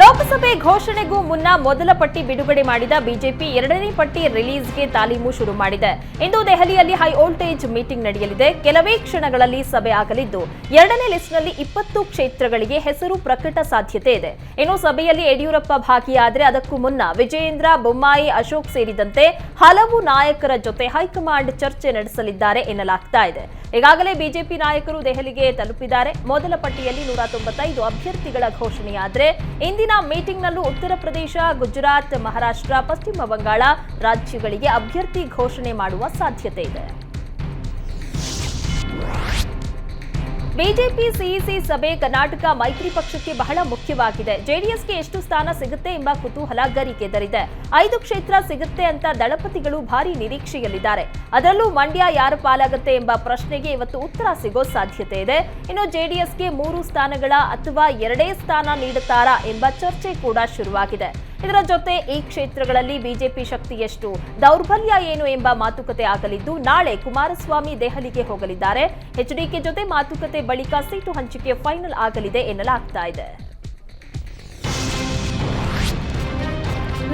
ಲೋಕಸಭೆ ಘೋಷಣೆಗೂ ಮುನ್ನ ಮೊದಲ ಪಟ್ಟಿ ಬಿಡುಗಡೆ ಮಾಡಿದ ಬಿಜೆಪಿ ಎರಡನೇ ಪಟ್ಟಿ ರಿಲೀಸ್ಗೆ ತಾಲೀಮು ಶುರು ಮಾಡಿದೆ. ಇಂದು ದೆಹಲಿಯಲ್ಲಿ ಹೈ ವೋಲ್ಟೇಜ್ ಮೀಟಿಂಗ್ ನಡೆಯಲಿದೆ. ಕೆಲವೇ ಕ್ಷಣಗಳಲ್ಲಿ ಸಭೆ ಆಗಲಿದ್ದು, ಎರಡನೇ ಲಿಸ್ಟ್ನಲ್ಲಿ ಇಪ್ಪತ್ತು ಕ್ಷೇತ್ರಗಳಿಗೆ ಹೆಸರು ಪ್ರಕಟ ಸಾಧ್ಯತೆ ಇದೆ. ಇನ್ನು ಸಭೆಯಲ್ಲಿ ಯಡಿಯೂರಪ್ಪ ಭಾಗಿಯಾದರೆ ಅದಕ್ಕೂ ಮುನ್ನ ವಿಜಯೇಂದ್ರ, ಬೊಮ್ಮಾಯಿ, ಅಶೋಕ್ ಸೇರಿದಂತೆ ಹಲವು ನಾಯಕರ ಜೊತೆ ಹೈಕಮಾಂಡ್ ಚರ್ಚೆ ನಡೆಸಲಿದ್ದಾರೆ ಎನ್ನಲಾಗ್ತಾ ಇದೆ. ಈಗಾಗಲೇ ಬಿಜೆಪಿ ನಾಯಕರು ದೆಹಲಿಗೆ ತಲುಪಿದ್ದಾರೆ. ಮೊದಲ ಪಟ್ಟಿಯಲ್ಲಿ ನೂರ ತೊಂಬತ್ತೈದು ಅಭ್ಯರ್ಥಿಗಳ ಘೋಷಣೆಯಾದರೆ ಇಂದಿನ ಮೀಟಿಂಗ್ನಲ್ಲೂ ಉತ್ತರ ಪ್ರದೇಶ ಗುಜರಾತ್ ಮಹಾರಾಷ್ಟ್ರ ಪಶ್ಚಿಮ ಬಂಗಾಳ ರಾಜ್ಯಗಳಿಗೆ ಅಭ್ಯರ್ಥಿ ಘೋಷಣೆ ಮಾಡುವ ಸಾಧ್ಯತೆ ಇದೆ. ಬಿಜೆಪಿ ಸಿಇಸಿ ಸಭೆ ಕರ್ನಾಟಕ ಮೈತ್ರಿ ಪಕ್ಷಕ್ಕೆ ಬಹಳ ಮುಖ್ಯವಾಗಿದೆ. ಜೆಡಿಎಸ್ಗೆ ಎಷ್ಟು ಸ್ಥಾನ ಸಿಗುತ್ತೆ ಎಂಬ ಕುತೂಹಲ ಗರಿಗೆದರಿದೆ ಐದು ಕ್ಷೇತ್ರ ಸಿಗುತ್ತೆ ಅಂತ ದಳಪತಿಗಳು ಭಾರಿ ನಿರೀಕ್ಷೆಯಲ್ಲಿದ್ದಾರೆ. ಅದರಲ್ಲೂ ಮಂಡ್ಯ ಯಾರ ಪಾಲಾಗುತ್ತೆ ಎಂಬ ಪ್ರಶ್ನೆಗೆ ಇವತ್ತು ಉತ್ತರ ಸಿಗೋ ಸಾಧ್ಯತೆ ಇದೆ. ಇನ್ನು ಜೆಡಿಎಸ್ಗೆ ಮೂರು ಸ್ಥಾನಗಳ ಅಥವಾ ಎರಡೇ ಸ್ಥಾನ ನೀಡುತ್ತಾರಾ ಎಂಬ ಚರ್ಚೆ ಕೂಡ ಶುರುವಾಗಿದೆ. ಇದರ ಜೊತೆ ಈ ಕ್ಷೇತ್ರಗಳಲ್ಲಿ ಬಿಜೆಪಿ ಶಕ್ತಿ ಎಷ್ಟು ದೌರ್ಬಲ್ಯ ಏನು ಎಂಬ ಮಾತುಕತೆ ಆಗಲಿದ್ದು, ನಾಳೆ ಕುಮಾರಸ್ವಾಮಿ ದೆಹಲಿಗೆ ಹೋಗಲಿದ್ದಾರೆ. ಎಚ್ಡಿಕೆ ಜೊತೆ ಮಾತುಕತೆ ಬಳಿಕ ಸೀಟು ಹಂಚಿಕೆ ಫೈನಲ್ ಆಗಲಿದೆ ಎನ್ನಲಾಗ್ತಾ ಇದೆ.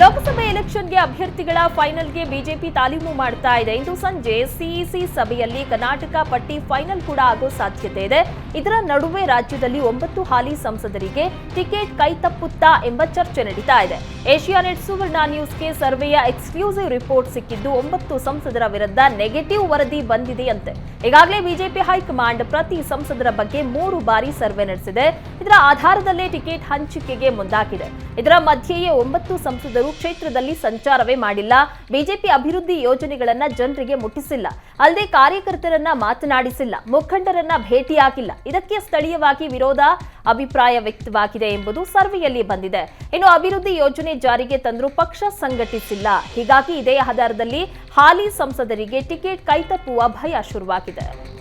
ಲೋಕಸಭೆ ಎಲೆಕ್ಷನ್ಗೆ ಅಭ್ಯರ್ಥಿಗಳ ಫೈನಲ್ಗೆ ಬಿಜೆಪಿ ತಾಲೀಮು ಮಾಡ್ತಾ ಇದೆ. ಇಂದು ಸಂಜೆ ಸಿಇಸಿ ಸಭೆಯಲ್ಲಿ ಕರ್ನಾಟಕ ಪಟ್ಟಿ ಫೈನಲ್ ಕೂಡ ಆಗೋ ಸಾಧ್ಯತೆ ಇದೆ. ಇದರ ನಡುವೆ ರಾಜ್ಯದಲ್ಲಿ ಒಂಬತ್ತು ಹಾಲಿ ಸಂಸದರಿಗೆ ಟಿಕೆಟ್ ಕೈ ತಪ್ಪುತ್ತಾ ಎಂಬ ಚರ್ಚೆ ನಡೀತಾ ಇದೆ. ಏಷ್ಯಾನೆಟ್ ಸುವರ್ಣ ನ್ಯೂಸ್ಗೆ ಸರ್ವೆಯ ಎಕ್ಸ್ಕ್ಲೂಸಿವ್ ರಿಪೋರ್ಟ್ ಸಿಕ್ಕಿದ್ದು ಒಂಬತ್ತು ಸಂಸದರ ವಿರುದ್ಧ ನೆಗೆಟಿವ್ ವರದಿ ಬಂದಿದೆಯಂತೆ. ಈಗಾಗಲೇ ಬಿಜೆಪಿ ಹೈಕಮಾಂಡ್ ಪ್ರತಿ ಸಂಸದರ ಬಗ್ಗೆ ಮೂರು ಬಾರಿ ಸರ್ವೆ ನಡೆಸಿದೆ. ಇದರ ಆಧಾರದಲ್ಲೇ ಟಿಕೆಟ್ ಹಂಚಿಕೆಗೆ ಮುಂದಾಗಿದೆ. ಇದರ ಮಧ್ಯೆಯೇ ಒಂಬತ್ತು ಸಂಸದರು ಕ್ಷೇತ್ರದಲ್ಲಿ ಸಂಚಾರವೇ ಮಾಡಿಲ್ಲ. ಬಿಜೆಪಿ ಅಭಿವೃದ್ಧಿ ಯೋಜನೆಗಳನ್ನ ಜನರಿಗೆ ಮುಟ್ಟಿಸಿಲ್ಲ. ಅಲ್ಲದೆ ಕಾರ್ಯಕರ್ತರನ್ನ ಮಾತನಾಡಿಸಿಲ್ಲ. ಮುಖಂಡರನ್ನ ಭೇಟಿಯಾಗಿಲ್ಲ ಇದಕ್ಕೆ ಸ್ಥಳೀಯವಾಗಿ ವಿರೋಧ ಅಭಿಪ್ರಾಯ ವ್ಯಕ್ತವಾಗಿದೆ ಎಂಬುದು ಸರ್ವೆಯಲ್ಲಿ ಬಂದಿದೆ. ಇನ್ನು ಅಭಿವೃದ್ಧಿ ಯೋಜನೆ ಜಾರಿಗೆ ತಂದರೂ ಪಕ್ಷ ಸಂಘಟಿಸಿಲ್ಲ. ಹೀಗಾಗಿ ಇದೇ ಆಧಾರದಲ್ಲಿ ಹಾಲಿ ಸಂಸದರಿಗೆ ಟಿಕೆಟ್ ಕೈತಪ್ಪುವ ಭಯ ಶುರುವಾಗಿದೆ.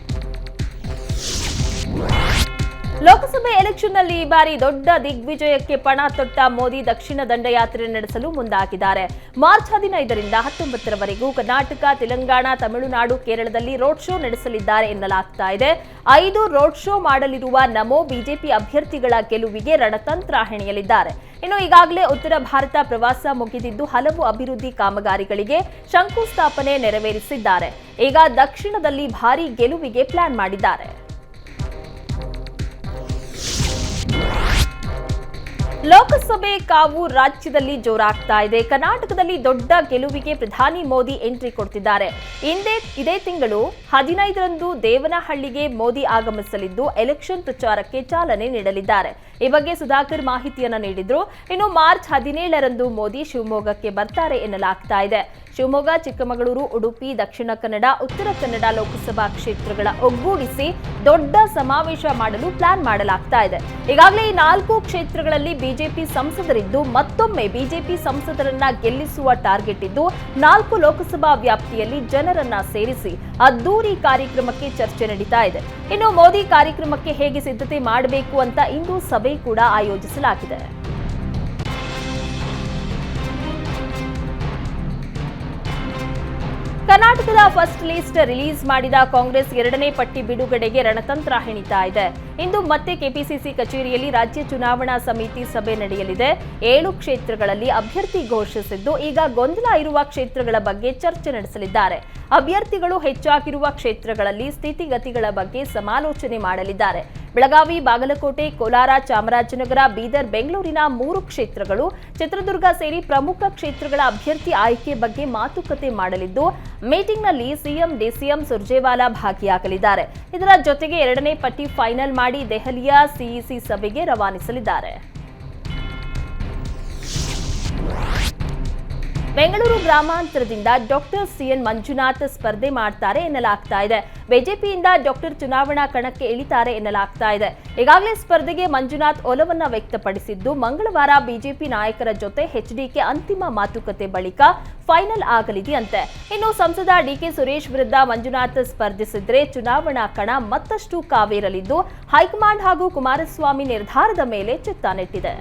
ಲೋಕಸಭೆ ಎಲೆಕ್ಷನ್ನಲ್ಲಿ ಈ ಬಾರಿ ದೊಡ್ಡ ದಿಗ್ವಿಜಯಕ್ಕೆ ಪಣ ತೊಟ್ಟ ಮೋದಿ ದಕ್ಷಿಣ ದಂಡಯಾತ್ರೆ ನಡೆಸಲು ಮುಂದಾಗಿದ್ದಾರೆ. ಮಾರ್ಚ್ ಹದಿನೈದರಿಂದ ಹತ್ತೊಂಬತ್ತರವರೆಗೂ ಕರ್ನಾಟಕ, ತೆಲಂಗಾಣ, ತಮಿಳುನಾಡು, ಕೇರಳದಲ್ಲಿ ರೋಡ್ ಶೋ ನಡೆಸಲಿದ್ದಾರೆ ಎನ್ನಲಾಗ್ತಾ ಇದೆ. ಐದು ರೋಡ್ ಶೋ ಮಾಡಲಿರುವ ನಮೋ ಬಿಜೆಪಿ ಅಭ್ಯರ್ಥಿಗಳ ಗೆಲುವಿಗೆ ರಣತಂತ್ರ ಹೆಣೆಯಲಿದ್ದಾರೆ. ಇನ್ನು ಈಗಾಗಲೇ ಉತ್ತರ ಭಾರತ ಪ್ರವಾಸ ಮುಗಿದಿದ್ದು ಹಲವು ಅಭಿವೃದ್ಧಿ ಕಾಮಗಾರಿಗಳಿಗೆ ಶಂಕುಸ್ಥಾಪನೆ ನೆರವೇರಿಸಿದ್ದಾರೆ. ಈಗ ದಕ್ಷಿಣದಲ್ಲಿ ಭಾರಿ ಗೆಲುವಿಗೆ ಪ್ಲಾನ್ ಮಾಡಿದ್ದಾರೆ. ಲೋಕಸಭೆ ಕಾವು ರಾಜ್ಯದಲ್ಲಿ ಜೋರಾಗ್ತಾ ಇದೆ. ಕರ್ನಾಟಕದಲ್ಲಿ ದೊಡ್ಡ ಗೆಲುವಿಗೆ ಪ್ರಧಾನಿ ಮೋದಿ ಎಂಟ್ರಿ ಕೊಡ್ತಿದ್ದಾರೆ. ಹಿಂದೆ ಇದೇ ತಿಂಗಳು ಹದಿನೈದರಂದು ದೇವನಹಳ್ಳಿಗೆ ಮೋದಿ ಆಗಮಿಸಲಿದ್ದು, ಎಲೆಕ್ಷನ್ ಪ್ರಚಾರಕ್ಕೆ ಚಾಲನೆ ನೀಡಲಿದ್ದಾರೆ. ಈ ಬಗ್ಗೆ ಸುಧಾಕರ್ ಮಾಹಿತಿಯನ್ನು ನೀಡಿದ್ರು. ಇನ್ನು ಮಾರ್ಚ್ ಹದಿನೇಳರಂದು ಮೋದಿ ಶಿವಮೊಗ್ಗಕ್ಕೆ ಬರ್ತಾರೆ ಎನ್ನಲಾಗ್ತಾ ಇದೆ. ಶಿವಮೊಗ್ಗ, ಚಿಕ್ಕಮಗಳೂರು, ಉಡುಪಿ, ದಕ್ಷಿಣ ಕನ್ನಡ, ಉತ್ತರ ಕನ್ನಡ ಲೋಕಸಭಾ ಕ್ಷೇತ್ರಗಳ ಒಗ್ಗೂಡಿಸಿ ದೊಡ್ಡ ಸಮಾವೇಶ ಮಾಡಲು ಪ್ಲಾನ್ ಮಾಡಲಾಗ್ತಾ ಇದೆ. ಈಗಾಗಲೇ ಈ ನಾಲ್ಕು ಕ್ಷೇತ್ರಗಳಲ್ಲಿ ಬಿಜೆಪಿ ಸಂಸದರಿದ್ದು ಮತ್ತೊಮ್ಮೆ ಬಿಜೆಪಿ ಸಂಸದರನ್ನ ಗೆಲ್ಲಿಸುವ ಟಾರ್ಗೆಟ್ ಇದ್ದು ನಾಲ್ಕು ಲೋಕಸಭಾ ವ್ಯಾಪ್ತಿಯಲ್ಲಿ ಜನರನ್ನ ಸೇರಿಸಿ ಅದ್ದೂರಿ ಕಾರ್ಯಕ್ರಮಕ್ಕೆ ಚರ್ಚೆ ನಡೀತಾ ಇದೆ. ಇನ್ನು ಮೋದಿ ಕಾರ್ಯಕ್ರಮಕ್ಕೆ ಹೇಗೆ ಸಿದ್ಧತೆ ಮಾಡಬೇಕು ಅಂತ ಇಂದು ಸಭೆ ಕೂಡ ಆಯೋಜಿಸಲಾಗಿದೆ. ಕರ್ನಾಟಕದ ಫಸ್ಟ್ ಲಿಸ್ಟ್ ರಿಲೀಸ್ ಮಾಡಿದ ಕಾಂಗ್ರೆಸ್ ಎರಡನೇ ಪಟ್ಟಿ ಬಿಡುಗಡೆಗೆ ರಣತಂತ್ರ ಹೆಣಿತಾ ಇದೆ. ಇಂದು ಮತ್ತೆ ಕೆಪಿಸಿಸಿ ಕಚೇರಿಯಲ್ಲಿ ರಾಜ್ಯ ಚುನಾವಣಾ ಸಮಿತಿ ಸಭೆ ನಡೆಯಲಿದೆ. ಏಳು ಕ್ಷೇತ್ರಗಳಲ್ಲಿ ಅಭ್ಯರ್ಥಿ ಘೋಷಿಸಿದ್ದು, ಈಗ ಗೊಂದಲ ಇರುವ ಕ್ಷೇತ್ರಗಳ ಬಗ್ಗೆ ಚರ್ಚೆ ನಡೆಸಲಿದ್ದಾರೆ. ಅಭ್ಯರ್ಥಿಗಳು ಹೆಚ್ಚಾಗಿರುವ ಕ್ಷೇತ್ರಗಳಲ್ಲಿ ಸ್ಥಿತಿಗತಿಗಳ ಬಗ್ಗೆ ಸಮಾಲೋಚನೆ ಮಾಡಲಿದ್ದಾರೆ. ಬೆಳಗಾವಿ, ಬಾಗಲಕೋಟೆ, ಕೋಲಾರ, ಚಾಮರಾಜನಗರ, ಬೀದರ್, ಬೆಂಗಳೂರಿನ ಮೂರು ಕ್ಷೇತ್ರಗಳು ಚಿತ್ರದುರ್ಗ ಸೇರಿ ಪ್ರಮುಖ ಕ್ಷೇತ್ರಗಳ ಅಭ್ಯರ್ಥಿ ಆಯ್ಕೆ ಬಗ್ಗೆ ಮಾತುಕತೆ ಮಾಡಲಿದ್ದು ಮೀಟಿಂಗ್ನಲ್ಲಿ ಸಿಎಂ ಡಿಸಿಎಂ ಸುರ್ಜೇವಾಲಾ ಭಾಗಿಯಾಗಲಿದ್ದಾರೆ. ಇದರ ಜೊತೆಗೆ ಎರಡನೇ ಪಟ್ಟಿ ಫೈನಲ್ ಮಾಡಿ ದೆಹಲಿಯ ಸಿಇಸಿ ಸಭೆಗೆ ರವಾನಿಸಲಿದ್ದಾರೆ. ಬೆಂಗಳೂರು ಗ್ರಾಮಾಂತರದಿಂದ ಡಾಕ್ಟರ್ ಸಿಎನ್ ಮಂಜುನಾಥ್ ಸ್ಪರ್ಧೆ ಮಾಡ್ತಾರೆ ಎನ್ನಲಾಗ್ತಾ ಇದೆ. ಬಿಜೆಪಿಯಿಂದ ಡಾಕ್ಟರ್ ಚುನಾವಣಾ ಕಣಕ್ಕೆ ಇಳಿತಾರೆ ಎನ್ನಲಾಗ್ತಾ ಇದೆ. ಈಗಾಗಲೇ ಸ್ಪರ್ಧೆಗೆ ಮಂಜುನಾಥ್ ಒಲವನ್ನ ವ್ಯಕ್ತಪಡಿಸಿದ್ದು, ಮಂಗಳವಾರ ಬಿಜೆಪಿ ನಾಯಕರ ಜೊತೆ ಎಚ್ಡಿಕೆ ಅಂತಿಮ ಮಾತುಕತೆ ಬಳಿಕ ಫೈನಲ್ ಆಗಲಿದೆಯಂತೆ. ಇನ್ನು ಸಂಸದ ಡಿಕೆ ಸುರೇಶ್ ವಿರುದ್ಧ ಮಂಜುನಾಥ್ ಸ್ಪರ್ಧಿಸಿದ್ರೆ ಚುನಾವಣಾ ಕಣ ಮತ್ತಷ್ಟು ಕಾವೇರಲಿದ್ದು, ಹೈಕಮಾಂಡ್ ಹಾಗೂ ಕುಮಾರಸ್ವಾಮಿ ನಿರ್ಧಾರದ ಮೇಲೆ ಚಿತ್ತ ನೆಟ್ಟಿದೆ.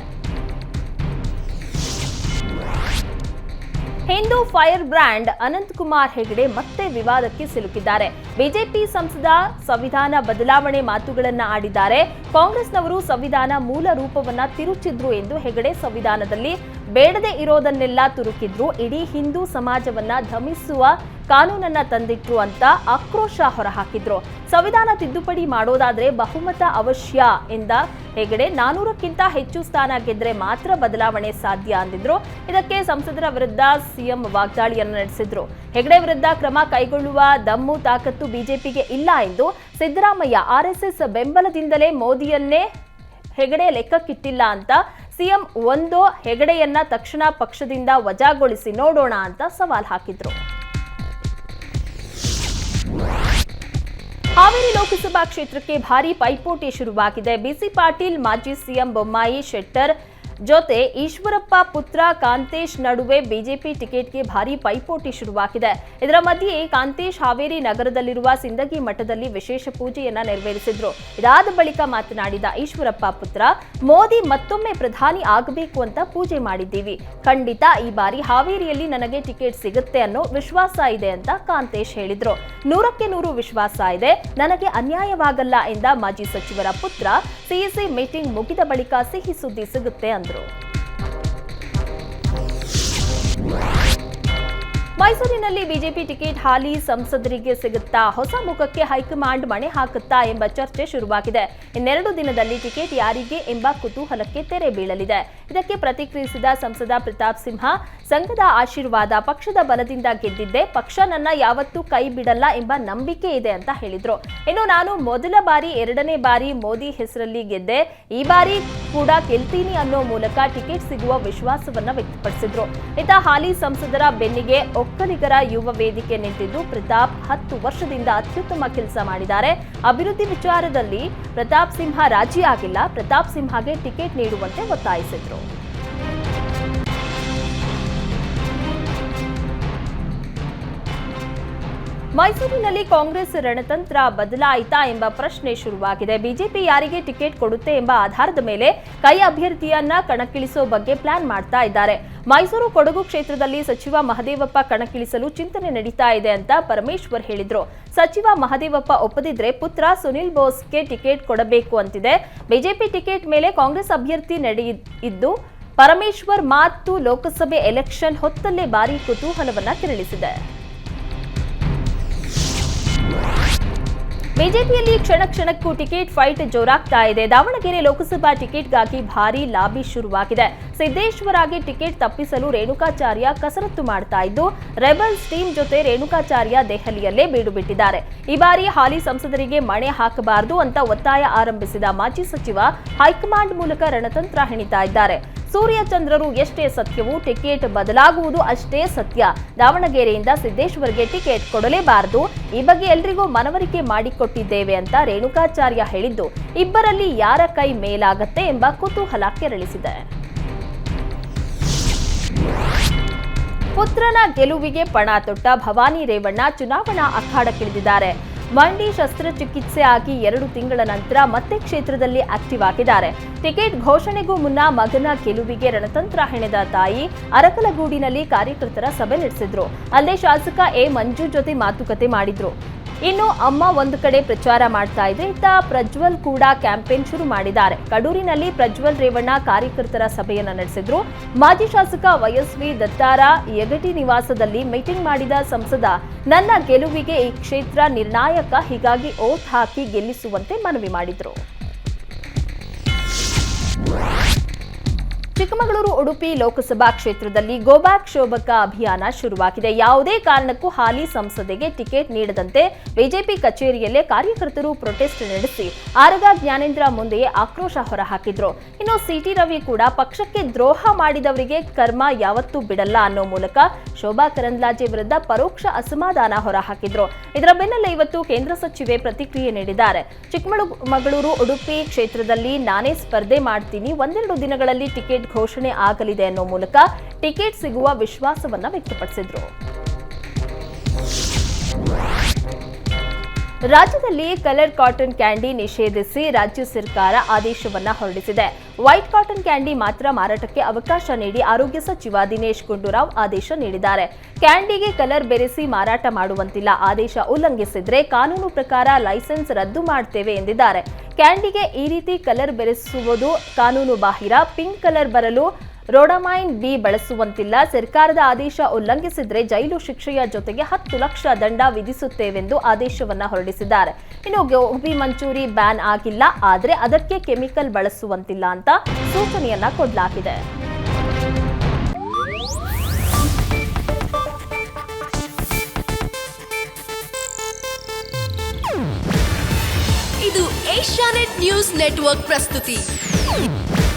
ಹಿಂದೂ ಫೈರ್ ಬ್ರ್ಯಾಂಡ್ ಅನಂತಕುಮಾರ್ ಹೆಗಡೆ ಮತ್ತೆ ವಿವಾದಕ್ಕೆ ಸಿಲುಕಿದ್ದಾರೆ. ಬಿಜೆಪಿ ಸಂಸದ ಸಂವಿಧಾನ ಬದಲಾವಣೆ ಮಾತುಗಳನ್ನ ಆಡಿದ್ದಾರೆ. ಕಾಂಗ್ರೆಸ್ನವರು ಸಂವಿಧಾನ ಮೂಲ ರೂಪವನ್ನ ತಿರುಚಿದ್ರು ಎಂದು ಹೆಗಡೆ ಸಂವಿಧಾನದಲ್ಲಿ ಬೇಡದೆ ಇರೋದನ್ನೆಲ್ಲ ತುರುಕಿದ್ರು, ಇಡೀ ಹಿಂದೂ ಸಮಾಜವನ್ನ ಧಮಿಸುವ ಕಾನೂನನ್ನ ತಂದಿಟ್ರು ಅಂತ ಆಕ್ರೋಶ ಹೊರಹಾಕಿದ್ರು. ಸಂವಿಧಾನ ತಿದ್ದುಪಡಿ ಮಾಡೋದಾದ್ರೆ ಬಹುಮತ ಅವಶ್ಯ ಎಂದ ಹೆಗಡೆ, ನಾನೂರಕ್ಕಿಂತ ಹೆಚ್ಚು ಸ್ಥಾನ ಗೆದ್ರೆ ಮಾತ್ರ ಬದಲಾವಣೆ ಸಾಧ್ಯ ಅಂದಿದ್ರು. ಇದಕ್ಕೆ ಸಂಸದರ ವಿರುದ್ಧ ಸಿಎಂ ವಾಗ್ದಾಳಿಯನ್ನು ನಡೆಸಿದ್ರು. ಹೆಗಡೆ ವಿರುದ್ಧ ಕ್ರಮ ಕೈಗೊಳ್ಳುವ ದಮ್ಮು ತಾಕತ್ತು ಬಿಜೆಪಿಗೆ ಇಲ್ಲ ಎಂದು ಸಿದ್ದರಾಮಯ್ಯ ಆರ್ಎಸ್ಎಸ್ ಬೆಂಬಲದಿಂದಲೇ ಮೋದಿಯನ್ನೇ ಹೆಗಡೆ ಲೆಕ್ಕಕ್ಕಿಟ್ಟಿಲ್ಲ ಅಂತ ಸಿಎಂ ಒಂದೋ ಹೆಗಡೆಯನ್ನ ತಕ್ಷಣ ಪಕ್ಷದಿಂದ ವಜಾಗೊಳಿಸಿ ನೋಡೋಣ ಅಂತ ಸವಾಲ್ ಹಾಕಿದ್ರು. ಹಾವೇರಿ ಲೋಕಸಭಾ ಕ್ಷೇತ್ರಕ್ಕೆ ಭಾರಿ ಪೈಪೋಟಿ ಶುರುವಾಗಿದೆ. ಬಿಸಿ ಪಾಟೀಲ್, ಮಾಜಿ ಸಿಎಂ ಬೊಮ್ಮಾಯಿ, ಶೆಟ್ಟರ್ ಜೊತೆ ಈಶ್ವರಪ್ಪ ಪುತ್ರ ಕಾಂತೇಶ್ ನಡುವೆ ಬಿಜೆಪಿ ಟಿಕೆಟ್ಗೆ ಭಾರಿ ಪೈಪೋಟಿ ಶುರುವಾಗಿದೆ. ಇದರ ಮಧ್ಯೆ ಕಾಂತೇಶ್ ಹಾವೇರಿ ನಗರದಲ್ಲಿರುವ ಸಿಂದಗಿ ಮಠದಲ್ಲಿ ವಿಶೇಷ ಪೂಜೆಯನ್ನ ನೆರವೇರಿಸಿದ್ರು. ಇದಾದ ಬಳಿಕ ಮಾತನಾಡಿದ ಈಶ್ವರಪ್ಪ ಪುತ್ರ, ಮೋದಿ ಮತ್ತೊಮ್ಮೆ ಪ್ರಧಾನಿ ಆಗಬೇಕು ಅಂತ ಪೂಜೆ ಮಾಡಿದ್ದೀವಿ. ಖಂಡಿತ ಈ ಬಾರಿ ಹಾವೇರಿಯಲ್ಲಿ ನನಗೆ ಟಿಕೆಟ್ ಸಿಗುತ್ತೆ ಅನ್ನೋ ವಿಶ್ವಾಸ ಇದೆ ಅಂತ ಕಾಂತೇಶ್ ಹೇಳಿದ್ರು. ನೂರಕ್ಕೆ ನೂರು ವಿಶ್ವಾಸ ಇದೆ. ನನಗೆ ಅನ್ಯಾಯವಾಗಲ್ಲ ಎಂದ ಮಾಜಿ ಸಚಿವರ ಪುತ್ರ. ಸಿಇಸಿ ಮೀಟಿಂಗ್ ಮುಗಿದ ಬಳಿಕ ಸಿಹಿ ಸುದ್ದಿ ಸಿಗುತ್ತೆ Centro. ಮೈಸೂರಿನಲ್ಲಿ ಬಿಜೆಪಿ ಟಿಕೆಟ್ ಹಾಲಿ ಸಂಸದರಿಗೆ ಸಿಗುತ್ತಾ ಹೊಸ ಮುಖಕ್ಕೆ ಹೈಕಮಾಂಡ್ ಮಣೆ ಹಾಕುತ್ತಾ ಎಂಬ ಚರ್ಚೆ ಶುರುವಾಗಿದೆ. ಇನ್ನೆರಡು ದಿನದಲ್ಲಿ ಟಿಕೆಟ್ ಯಾರಿಗೆ ಎಂಬ ಕುತೂಹಲಕ್ಕೆ ತೆರೆ ಬೀಳಲಿದೆ. ಇದಕ್ಕೆ ಪ್ರತಿಕ್ರಿಯಿಸಿದ ಸಂಸದ ಪ್ರತಾಪ್ ಸಿಂಹ, ಸಂಘದ ಆಶೀರ್ವಾದ ಪಕ್ಷದ ಬಲದಿಂದ ಗೆದ್ದಿದ್ದೆ, ಪಕ್ಷ ನನ್ನ ಯಾವತ್ತೂ ಕೈ ಬಿಡಲ್ಲ ಎಂಬ ನಂಬಿಕೆ ಇದೆ ಅಂತ ಹೇಳಿದ್ರು. ಇನ್ನು ನಾನು ಮೊದಲ ಬಾರಿ, ಎರಡನೇ ಬಾರಿ ಮೋದಿ ಹೆಸರಲ್ಲಿ ಗೆದ್ದೆ, ಈ ಬಾರಿ ಕೂಡ ಗೆಲ್ತೀನಿ ಅನ್ನೋ ಮೂಲಕ ಟಿಕೆಟ್ ಸಿಗುವ ವಿಶ್ವಾಸವನ್ನ ವ್ಯಕ್ತಪಡಿಸಿದ್ರು. ಇತ್ತ ಹಾಲಿ ಸಂಸದರ ಬೆನ್ನಿಗೆ ಒಕ್ಕಲಿಗರ ಯುವ ವೇದಿಕೆ ನಿಂತಿದ್ದು ಪ್ರತಾಪ್ ಹತ್ತು ವರ್ಷದಿಂದ ಅತ್ಯುತ್ತಮ ಕೆಲಸ ಮಾಡಿದ್ದಾರೆ. ಅಭಿವೃದ್ಧಿ ವಿಚಾರದಲ್ಲಿ ಪ್ರತಾಪ್ ಸಿಂಹ ರಾಜಿಯಾಗಿಲ್ಲ ಪ್ರತಾಪ್ ಸಿಂಹಗೆ ಟಿಕೆಟ್ ನೀಡುವಂತೆ ಒತ್ತಾಯಿಸಿದ್ರು. ಮೈಸೂರಿನಲ್ಲಿ ಕಾಂಗ್ರೆಸ್ ರಣತಂತ್ರ ಬದಲಾಯಿತಾ ಎಂಬ ಪ್ರಶ್ನೆ ಶುರುವಾಗಿದೆ. ಬಿಜೆಪಿ ಯಾರಿಗೆ ಟಿಕೆಟ್ ಕೊಡುತ್ತೆ ಎಂಬ ಆಧಾರದ ಮೇಲೆ ಕೈ ಅಭ್ಯರ್ಥಿಯನ್ನ ಕಣಕ್ಕಿಳಿಸೋ ಬಗ್ಗೆ ಪ್ಲಾನ್ ಮಾಡ್ತಾ ಇದ್ದಾರೆ. ಮೈಸೂರು ಕೊಡಗು ಕ್ಷೇತ್ರದಲ್ಲಿ ಸಚಿವ ಮಹದೇವಪ್ಪ ಕಣಕ್ಕಿಳಿಸಲು ಚಿಂತನೆ ನಡೀತಾ ಇದೆ ಅಂತ ಪರಮೇಶ್ವರ್ ಹೇಳಿದ್ರು. ಸಚಿವ ಮಹದೇವಪ್ಪ ಒಪ್ಪದಿದ್ರೆ ಪುತ್ರ ಸುನಿಲ್ ಬೋಸ್ಗೆ ಟಿಕೆಟ್ ಕೊಡಬೇಕು ಅಂತಿದೆ. ಬಿಜೆಪಿ ಟಿಕೆಟ್ ಮೇಲೆ ಕಾಂಗ್ರೆಸ್ ಅಭ್ಯರ್ಥಿ ನಡೆಯಿದ್ದು ಪರಮೇಶ್ವರ್ ಮಾತು ಲೋಕಸಭೆ ಎಲೆಕ್ಷನ್ ಹೊತ್ತಲ್ಲೇ ಭಾರಿ ಕುತೂಹಲವನ್ನ ಕೆರಳಿಸಿದೆ. ಬಿಜೆಪಿಯಲ್ಲಿ ಕ್ಷಣ ಕ್ಷಣಕ್ಕೂ ಟಿಕೆಟ್ ಫೈಟ್ ಜೋರಾಗ್ತಾ ಇದೆ. ದಾವಣಗೆರೆ ಲೋಕಸಭಾ ಟಿಕೆಟ್ಗಾಗಿ ಭಾರೀ ಲಾಬಿ ಶುರುವಾಗಿದೆ. ಸಿದ್ದೇಶ್ವರಾಗೆ ಟಿಕೆಟ್ ತಪ್ಪಿಸಲು ರೇಣುಕಾಚಾರ್ಯ ಕಸರತ್ತು ಮಾಡ್ತಾ ಇದ್ದು, ರೆಬಲ್ಸ್ ಟೀಮ್ ಜೊತೆ ರೇಣುಕಾಚಾರ್ಯ ದೆಹಲಿಯಲ್ಲೇ ಬೀಡು ಬಿಟ್ಟಿದ್ದಾರೆ ಈ ಬಾರಿ ಹಾಲಿ ಸಂಸದರಿಗೆ ಮಣೆ ಹಾಕಬಾರದು ಅಂತ ಒತ್ತಾಯ ಆರಂಭಿಸಿದ ಮಾಜಿ ಸಚಿವ ಹೈಕಮಾಂಡ್ ಮೂಲಕ ರಣತಂತ್ರ ಹೆಣಿತಾ ಇದ್ದಾರೆ. ಸೂರ್ಯಚಂದ್ರರು ಎಷ್ಟೇ ಸತ್ಯವು ಟಿಕೆಟ್ ಬದಲಾಗುವುದು ಅಷ್ಟೇ ಸತ್ಯ. ದಾವಣಗೆರೆಯಿಂದ ಸಿದ್ದೇಶ್ವರ್ಗೆ ಟಿಕೆಟ್ ಕೊಡಲೇಬಾರದು. ಈ ಬಗ್ಗೆ ಎಲ್ರಿಗೂ ಮನವರಿಕೆ ಮಾಡಿಕೊಟ್ಟಿದ್ದೇವೆ ಅಂತ ರೇಣುಕಾಚಾರ್ಯ ಹೇಳಿದ್ದು. ಇಬ್ಬರಲ್ಲಿ ಯಾರ ಕೈ ಮೇಲಾಗತ್ತೆ ಎಂಬ ಕುತೂಹಲ ಕೆರಳಿಸಿದೆ. ಪುತ್ರನ ಗೆಲುವಿಗೆ ಪಣ ತೊಟ್ಟ ಭವಾನಿ ರೇವಣ್ಣ ಚುನಾವಣಾ ಅಖಾಡಕ್ಕಿಳಿದಿದ್ದಾರೆ. ಮಂಡಿ ಶಸ್ತ್ರಚಿಕಿತ್ಸೆ ಆಗಿ ಎರಡು ತಿಂಗಳ ನಂತರ ಮತ್ತೆ ಕ್ಷೇತ್ರದಲ್ಲಿ ಆಕ್ಟಿವ್ ಆಗಿದ್ದಾರೆ. ಟಿಕೆಟ್ ಘೋಷಣೆಗೂ ಮುನ್ನ ಮಗನ ಗೆಲುವಿಗೆ ರಣತಂತ್ರ ಹೆಣೆದ ತಾಯಿ ಅರಕಲಗೂಡಿನಲ್ಲಿ ಕಾರ್ಯಕರ್ತರ ಸಭೆ ನಡೆಸಿದ್ರು. ಅಲ್ಲೇ ಶಾಸಕ ಎ ಮಂಜು ಜೊತೆ ಮಾತುಕತೆ ಮಾಡಿದ್ರು. ಇನ್ನು ಅಮ್ಮ ಒಂದು ಕಡೆ ಪ್ರಚಾರ ಮಾಡ್ತಾ ಇದ್ರೆ ಇತ್ತ ಪ್ರಜ್ವಲ್ ಕೂಡ ಕ್ಯಾಂಪೇನ್ ಶುರು ಮಾಡಿದ್ದಾರೆ. ಕಡೂರಿನಲ್ಲಿ ಪ್ರಜ್ವಲ್ ರೇವಣ್ಣ ಕಾರ್ಯಕರ್ತರ ಸಭೆಯನ್ನ ನಡೆಸಿದ್ರು. ಮಾಜಿ ಶಾಸಕ ವಯಸ್ವಿ ದತ್ತಾರ ಯಗಟಿ ನಿವಾಸದಲ್ಲಿ ಮೀಟಿಂಗ್ ಮಾಡಿದ ಸಂಸದ, ನನ್ನ ಗೆಲುವಿಗೆ ಈ ಕ್ಷೇತ್ರ ನಿರ್ಣಾಯಕ, ಹೀಗಾಗಿ ಓಟ್ ಹಾಕಿ ಗೆಲ್ಲಿಸುವಂತೆ ಮನವಿ ಮಾಡಿದ್ರು. ಚಿಕ್ಕಮಗಳೂರು ಉಡುಪಿ ಲೋಕಸಭಾ ಕ್ಷೇತ್ರದಲ್ಲಿ ಗೋಬ್ಯಾಕ್ ಶೋಭಕ ಅಭಿಯಾನ ಶುರುವಾಗಿದೆ. ಯಾವುದೇ ಕಾರಣಕ್ಕೂ ಹಾಲಿ ಸಂಸದೆಗೆ ಟಿಕೆಟ್ ನೀಡದಂತೆ ಬಿಜೆಪಿ ಕಚೇರಿಯಲ್ಲೇ ಕಾರ್ಯಕರ್ತರು ಪ್ರೊಟೆಸ್ಟ್ ನಡೆಸಿ ಆರಗ ಜ್ಞಾನೇಂದ್ರ ಮುಂದೆಯೇ ಆಕ್ರೋಶ ಹೊರಹಾಕಿದ್ರು. ಇನ್ನು ಸಿಟಿ ರವಿ ಕೂಡ ಪಕ್ಷಕ್ಕೆ ದ್ರೋಹ ಮಾಡಿದವರಿಗೆ ಕರ್ಮ ಯಾವತ್ತೂ ಬಿಡಲ್ಲ ಅನ್ನೋ ಮೂಲಕ ಶೋಭಾ ಕರಂದ್ಲಾಜೆ ವಿರುದ್ಧ ಪರೋಕ್ಷ ಅಸಮಾಧಾನ ಹೊರಹಾಕಿದ್ರು. ಇದರ ಬೆನ್ನಲ್ಲೇ ಇವತ್ತು ಕೇಂದ್ರ ಸಚಿವೆ ಪ್ರತಿಕ್ರಿಯೆ ನೀಡಿದ್ದಾರೆ. ಚಿಕ್ಕಮಗಳೂರು ಉಡುಪಿ ಕ್ಷೇತ್ರದಲ್ಲಿ ನಾನೇ ಸ್ಪರ್ಧೆ ಮಾಡ್ತೀನಿ. ಒಂದೆರಡು ದಿನಗಳಲ್ಲಿ ಟಿಕೆಟ್ ಘೋಷಣೆ ಆಗಲಿದೆ ಅನ್ನೋ ಮೂಲಕ ಟಿಕೆಟ್ ಸಿಗುವ ವಿಶ್ವಾಸವನ್ನ ವ್ಯಕ್ತಪಡಿಸಿದ್ರು. ರಾಜ್ಯದಲ್ಲಿ ಕಲರ್ ಕಾಟನ್ ಕ್ಯಾಂಡಿ ನಿಷೇಧಿಸಿ ರಾಜ್ಯ ಸರ್ಕಾರ ಆದೇಶವನ್ನ ಹೊರಡಿಸಿದೆ. ವೈಟ್ ಕಾಟನ್ ಕ್ಯಾಂಡಿ ಮಾತ್ರ ಮಾರಾಟಕ್ಕೆ ಅವಕಾಶ ನೀಡಿ ಆರೋಗ್ಯ ಸಚಿವ ದಿನೇಶ್ ಗುಂಡೂರಾವ್ ಆದೇಶ ನೀಡಿದ್ದಾರೆ. ಕ್ಯಾಂಡಿಗೆ ಕಲರ್ ಬೆರೆಸಿ ಮಾರಾಟ ಮಾಡುವಂತಿಲ್ಲ. ಆದೇಶ ಉಲ್ಲಂಘಿಸಿದ್ರೆ ಕಾನೂನು ಪ್ರಕಾರ ಲೈಸೆನ್ಸ್ ರದ್ದು ಮಾಡ್ತೇವೆ ಎಂದಿದ್ದಾರೆ. ಕ್ಯಾಂಡಿಗೆ ಈ ರೀತಿ ಕಲರ್ ಬೆರೆಸುವುದು ಕಾನೂನು ಬಾಹಿರ. ಪಿಂಕ್ ಕಲರ್ ಬರಲು ರೋಡಮೈನ್ ಬಿ ಬಳಸುವಂತಿಲ್ಲ. ಸರ್ಕಾರದ ಆದೇಶ ಉಲ್ಲಂಘಿಸಿದ್ರೆ ಜೈಲು ಶಿಕ್ಷೆಯ ಜೊತೆಗೆ ಹತ್ತು ಲಕ್ಷ ದಂಡ ವಿಧಿಸುತ್ತೇವೆಂದು ಆದೇಶವನ್ನ ಹೊರಡಿಸಿದ್ದಾರೆ. ಇನ್ನು ಗೋಬಿ ಮಂಚೂರಿ ಬ್ಯಾನ್ ಆಗಿಲ್ಲ. ಆದರೆ ಅದಕ್ಕೆ ಕೆಮಿಕಲ್ ಬಳಸುವಂತಿಲ್ಲ ಅಂತ ಸೂಚನೆಯನ್ನ ಕೊಡಲಾಗಿದೆ. ಇದು ಏಷ್ಯಾನೆಟ್ ನ್ಯೂಸ್ ನೆಟ್ವರ್ಕ್ ಪ್ರಸ್ತುತಿ.